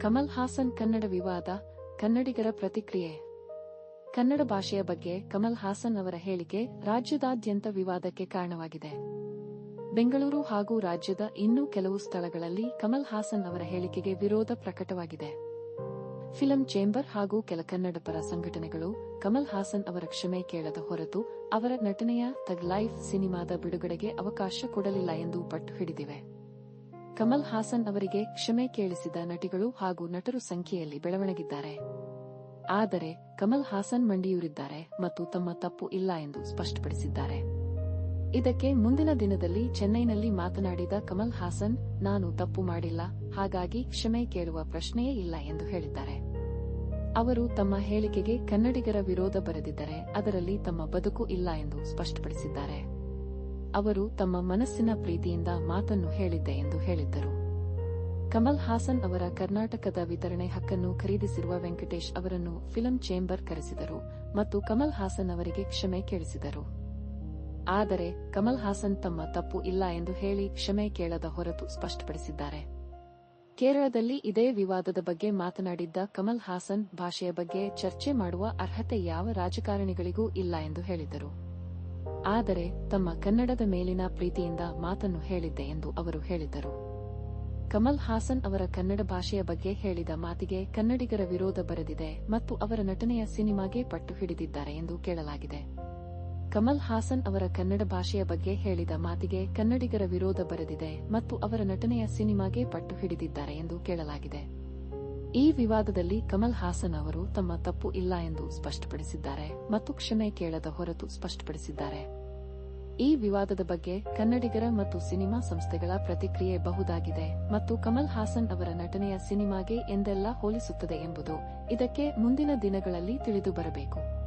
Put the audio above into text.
ಕಮಲ್ ಹಾಸನ್ ಕನ್ನಡ ವಿವಾದ, ಕನ್ನಡಿಗರ ಪ್ರತಿಕ್ರಿಯೆ. ಕನ್ನಡ ಭಾಷೆಯ ಬಗ್ಗೆ ಕಮಲ್ ಹಾಸನ್ ಅವರ ಹೇಳಿಕೆ ರಾಜ್ಯದಾದ್ಯಂತ ವಿವಾದಕ್ಕೆ ಕಾರಣವಾಗಿದೆ. ಬೆಂಗಳೂರು ಹಾಗೂ ರಾಜ್ಯದ ಇನ್ನೂ ಕೆಲವು ಸ್ಥಳಗಳಲ್ಲಿ ಕಮಲ್ ಹಾಸನ್ ಅವರ ಹೇಳಿಕೆಗೆ ವಿರೋಧ ಪ್ರಕಟವಾಗಿದೆ. ಫಿಲಂ ಚೇಂಬರ್ ಹಾಗೂ ಕೆಲ ಕನ್ನಡ ಪರ ಸಂಘಟನೆಗಳು ಕಮಲ್ ಹಾಸನ್ ಅವರ ಕ್ಷಮೆ ಕೇಳದ ಹೊರತು ಅವರ ನಟನೆಯ ತಗ್ ಲೈಫ್ ಸಿನಿಮಾದ ಬಿಡುಗಡೆಗೆ ಅವಕಾಶ ಕೊಡಲಿಲ್ಲ ಎಂದು ಪಟ್ಟು ಹಿಡಿದಿವೆ. ಕಮಲ್ ಹಾಸನ್ ಅವರಿಗೆ ಕ್ಷಮೆ ಕೇಳಿಸಿದ ನಟಿಗಳು ಹಾಗೂ ನಟರು ಸಂಖ್ಯೆಯಲ್ಲಿ ಬೆಳವಣಿಗಿದ್ದಾರೆ. ಆದರೆ ಕಮಲ್ ಹಾಸನ್ ಮಂಡಿಯೂರಿದ್ದಾರೆ ಮತ್ತು ತಮ್ಮ ತಪ್ಪು ಇಲ್ಲ ಎಂದು ಸ್ಪಷ್ಟಪಡಿಸಿದ್ದಾರೆ. ಇದಕ್ಕೆ ಮುಂದಿನ ದಿನದಲ್ಲಿ ಚೆನ್ನೈನಲ್ಲಿ ಮಾತನಾಡಿದ ಕಮಲ್ ಹಾಸನ್, ನಾನು ತಪ್ಪು ಮಾಡಿಲ್ಲ, ಹಾಗಾಗಿ ಕ್ಷಮೆ ಕೇಳುವ ಪ್ರಶ್ನೆಯೇ ಇಲ್ಲ ಎಂದು ಹೇಳಿದ್ದಾರೆ. ಅವರು ತಮ್ಮ ಹೇಳಿಕೆಗೆ ಕನ್ನಡಿಗರ ವಿರೋಧ ಬರೆದಿದ್ದರೆ ಅದರಲ್ಲಿ ತಮ್ಮ ಬದುಕು ಇಲ್ಲ ಎಂದು ಸ್ಪಷ್ಟಪಡಿಸಿದ್ದಾರೆ. ಅವರು ತಮ್ಮ ಮನಸ್ಸಿನ ಪ್ರೀತಿಯಿಂದ ಮಾತನ್ನು ಹೇಳಿದ್ದೆ ಎಂದು ಹೇಳಿದ್ದರು. ಕಮಲ್ ಹಾಸನ್ ಅವರ ಕರ್ನಾಟಕದ ವಿತರಣೆ ಹಕ್ಕನ್ನು ಖರೀದಿಸಿರುವ ವೆಂಕಟೇಶ್ ಅವರನ್ನು ಫಿಲಂ ಚೇಂಬರ್ ಕರೆಸಿದರು ಮತ್ತು ಕಮಲ್ ಹಾಸನ್ ಅವರಿಗೆ ಕ್ಷಮೆ ಕೇಳಿಸಿದರು. ಆದರೆ ಕಮಲ್ ಹಾಸನ್ ತಮ್ಮ ತಪ್ಪು ಇಲ್ಲ ಎಂದು ಹೇಳಿ ಕ್ಷಮೆ ಕೇಳದ ಹೊರತು ಸ್ಪಷ್ಟಪಡಿಸಿದ್ದಾರೆ. ಕೇರಳದಲ್ಲಿ ಇದೇ ವಿವಾದದ ಬಗ್ಗೆ ಮಾತನಾಡಿದ್ದ ಕಮಲ್ ಹಾಸನ್ ಭಾಷೆಯ ಬಗ್ಗೆ ಚರ್ಚೆ ಮಾಡುವ ಅರ್ಹತೆ ಯಾವ ರಾಜಕಾರಣಿಗಳಿಗೂ ಇಲ್ಲ ಎಂದು ಹೇಳಿದರು. ಆದರೆ ತಮ್ಮ ಕನ್ನಡದ ಮೇಲಿನ ಪ್ರೀತಿಯಿಂದ ಮಾತನ್ನು ಹೇಳಿದ್ದೆ ಎಂದು ಅವರು ಹೇಳಿದರು. ಕಮಲ್ ಹಾಸನ್ ಅವರ ಕನ್ನಡ ಭಾಷೆಯ ಬಗ್ಗೆ ಹೇಳಿದ ಮಾತಿಗೆ ಕನ್ನಡಿಗರ ವಿರೋಧ ಬರೆದಿದೆ ಮತ್ತು ಅವರ ನಟನೆಯ ಸಿನಿಮಾಗೆ ಪಟ್ಟು ಹಿಡಿದಿದ್ದಾರೆ ಎಂದು ಕೇಳಲಾಗಿದೆ. ಕಮಲ್ ಹಾಸನ್ ಅವರ ಕನ್ನಡ ಭಾಷೆಯ ಬಗ್ಗೆ ಹೇಳಿದ ಮಾತಿಗೆ ಕನ್ನಡಿಗರ ವಿರೋಧ ಬರೆದಿದೆ ಮತ್ತು ಅವರ ನಟನೆಯ ಸಿನಿಮಾಗೆ ಪಟ್ಟು ಹಿಡಿದಿದ್ದಾರೆ ಎಂದು ಕೇಳಲಾಗಿದೆ. ಈ ವಿವಾದದಲ್ಲಿ ಕಮಲ್ ಹಾಸನ್ ಅವರು ತಮ್ಮ ತಪ್ಪು ಇಲ್ಲ ಎಂದು ಸ್ಪಷ್ಟಪಡಿಸಿದ್ದಾರೆ ಮತ್ತು ಕ್ಷಮೆ ಕೇಳದ ಹೊರತು ಸ್ಪಷ್ಟಪಡಿಸಿದ್ದಾರೆ. ಈ ವಿವಾದದ ಬಗ್ಗೆ ಕನ್ನಡಿಗರ ಮತ್ತು ಸಿನಿಮಾ ಸಂಸ್ಥೆಗಳ ಪ್ರತಿಕ್ರಿಯೆ ಬಹುದಾಗಿದೆ ಮತ್ತು ಕಮಲ್ ಹಾಸನ್ ಅವರ ನಟನೆಯ ಸಿನಿಮಾಗೆ ಎಂದೆಲ್ಲ ಹೋಲಿಸುತ್ತದೆ ಎಂಬುದು ಇದಕ್ಕೆ ಮುಂದಿನ ದಿನಗಳಲ್ಲಿ ತಿಳಿದು ಬರಬೇಕು.